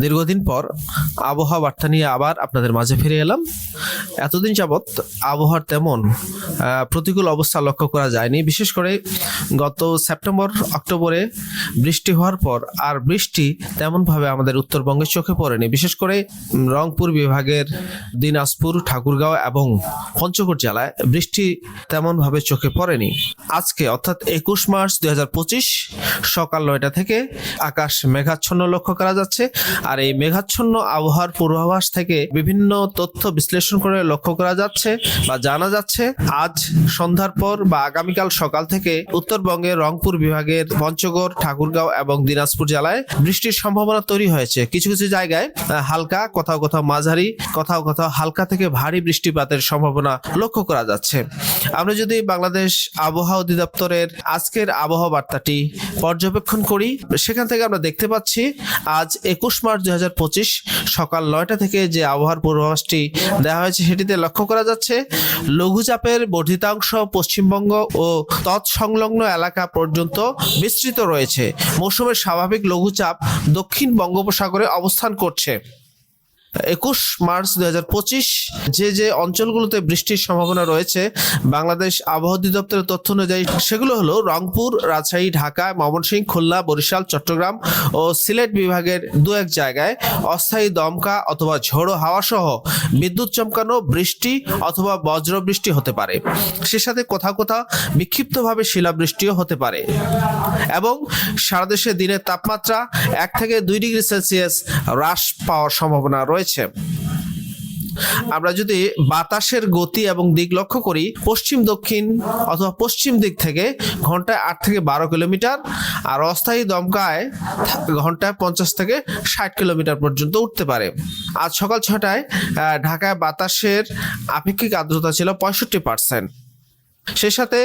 দীর্ঘদিন পর আবহাওয়া বার্তা নিয়ে আবার আপনাদের মাঝে ফিরে এলাম। এতদিন যাবৎ আবহাওয়ার তেমন প্রতিকূল অবস্থা লক্ষ্য করা যায়নি। বিশেষ করে গত সেপ্টেম্বর, অক্টোবরে বৃষ্টি হওয়ার পর আর বৃষ্টি তেমনভাবে আমাদের উত্তরবঙ্গে চোখে পড়েনি। বিশেষ করে রংপুর বিভাগের দিনাজপুর, ঠাকুরগাঁও এবং পঞ্চগড় জেলায় বৃষ্টি তেমনভাবে চোখে পড়েনি। আজকে অর্থাৎ একুশ মার্চ দুই হাজার পঁচিশ সকাল নয়টা থেকে আকাশ মেঘাচ্ছন্ন লক্ষ্য করা যাচ্ছে। আর এই মেঘাচ্ছন্ন আবহাওয়ার পূর্বাভাস থেকে বিভিন্ন তথ্য বিশ্লেষণ করে লক্ষ্য করা যাচ্ছে বা জানা যাচ্ছে, আজ সন্ধ্যার পর বা আগামীকাল সকাল থেকে উত্তরবঙ্গের রংপুর বিভাগের পঞ্চগড়, ঠাকুরগাঁও এবং দিনাজপুর জেলায় বৃষ্টির সম্ভাবনা তৈরি হয়েছে। কিছু কিছু জায়গায় হালকা, কোথাও কোথাও মাঝারি, কোথাও কোথাও হালকা থেকে ভারী বৃষ্টিপাতের সম্ভাবনা লক্ষ্য করা যাচ্ছে। আমরা যদি বাংলাদেশ আবহাওয়া অধিদপ্তরের আজকের আবহাওয়া বার্তাটি পর্যবেক্ষণ করি, সেখান থেকে আমরা দেখতে পাচ্ছি, আজ একুশ মার্চ দু হাজার পঁচিশ সকাল নয়টা থেকে যে আবহাওয়ার পূর্বাভাসটি দেওয়া হয়েছে সেটিতে লক্ষ্য করা যাচ্ছে, লঘুচাপের বর্ধিতাংশ পশ্চিমবঙ্গ ও তৎসংলগ্ন এলাকা পর্যন্ত বিস্তৃত রয়েছে। মৌসুমের স্বাভাবিক লঘুচাপ দক্ষিণ বঙ্গোপসাগরে অবস্থান করছে। একুশ মার্চ দুই হাজার পঁচিশ, যে যে অঞ্চলগুলোতে বৃষ্টির সম্ভাবনা রয়েছে, বাংলাদেশ আবহাওয়া অধিদপ্তরের তথ্য অনুযায়ী সেগুলো হলো রংপুর, রাজশাহী, ঢাকা, ময়মনসিংহ, খুলনা, বরিশাল, চট্টগ্রাম ও সিলেট বিভাগের দু এক জায়গায় অস্থায়ী দমকা অথবা ঝোড়ো হাওয়া সহ বিদ্যুৎ চমকানো বৃষ্টি অথবা বজ্র বৃষ্টি হতে পারে। সে সাথে কোথাও কোথাও বিক্ষিপ্তভাবে শিলাবৃষ্টিও হতে পারে। এবং সারা দেশে দিনের তাপমাত্রা এক থেকে দুই ডিগ্রি সেলসিয়াস হ্রাস পাওয়ার সম্ভাবনা রয়েছে। আমরা যদি বাতাসের গতি এবং দিক লক্ষ্য করি, পশ্চিম, দক্ষিণ অথবা পশ্চিম দিক থেকে ঘন্টায় আট থেকে বারো কিলোমিটার আর অস্থায়ী দমকায় ঘন্টায় পঞ্চাশ থেকে ষাট কিলোমিটার পর্যন্ত উঠতে পারে। আজ সকাল ছটায় ঢাকায় বাতাসের আপেক্ষিক আর্দ্রতা ছিল পঁয়ষট্টি পার্সেন্ট সেই সাথে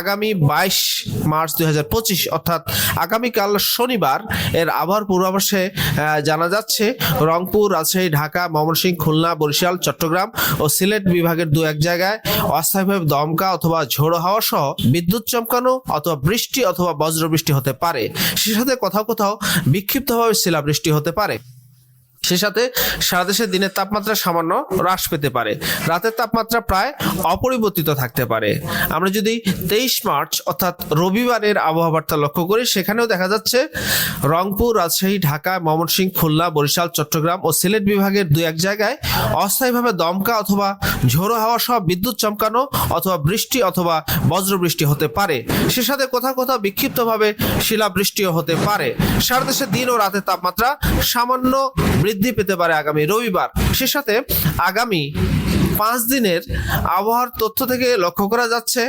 আগামী বাইশ মার্চ দু হাজার পঁচিশ, অর্থাৎ আগামীকাল শনিবার এর আবহাওয়ার পূর্বাভাসে জানা যাচ্ছে রংপুর, রাজশাহী, ঢাকা, ময়মনসিংহ, খুলনা, বরিশাল, চট্টগ্রাম ও সিলেট বিভাগের দু এক জায়গায় অস্থায়ীভাবে দমকা অথবা ঝোড়ো হাওয়া সহ বিদ্যুৎ চমকানো অথবা বৃষ্টি অথবা বজ্র বৃষ্টি হতে পারে। সে সাথে কোথাও কোথাও বিক্ষিপ্তভাবে শিলাবৃষ্টি হতে পারে। সে সাথে সারা দেশের দিনের তাপমাত্রা সামান্য হ্রাস পেতে পারে। রাতের তাপমাত্রা প্রায় অপরিবর্তিত থাকতে পারে। আমরা যদি তেইশ মার্চ, অর্থাৎ রবিবারের আবহাওয়া বার্তা লক্ষ্য করি, সেখানেও দেখা যাচ্ছে রংপুর, রাজশাহী, ঢাকা, ময়মনসিংহ, খুলনা, বরিশাল, চট্টগ্রাম ও সিলেট বিভাগের দু এক জায়গায় অস্থায়ীভাবে দমকা অথবা ঝোড়ো হাওয়া সহ বিদ্যুৎ চমকানো অথবা বৃষ্টি অথবা বজ্রবৃষ্টি হতে পারে। সে সাথে কোথাও কোথাও বিক্ষিপ্তভাবে শিলাবৃষ্টিও হতে পারে। সারা দেশে দিন ও রাতের তাপমাত্রা সামান্য বৃদ্ধি পেতে পারে আগামী রবিবার। সে সাথে আগামী পাঁচ দিনের আবহাওয়ার তথ্য থেকে লক্ষ্য করা যাচ্ছে,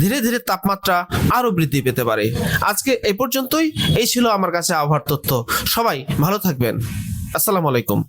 ধীরে ধীরে তাপমাত্রা আরও বৃদ্ধি পেতে পারে। আজকে এ পর্যন্তই, এই ছিল আমার কাছে আবহাওয়ার তথ্য। সবাই ভালো থাকবেন। আসসালামু আলাইকুম।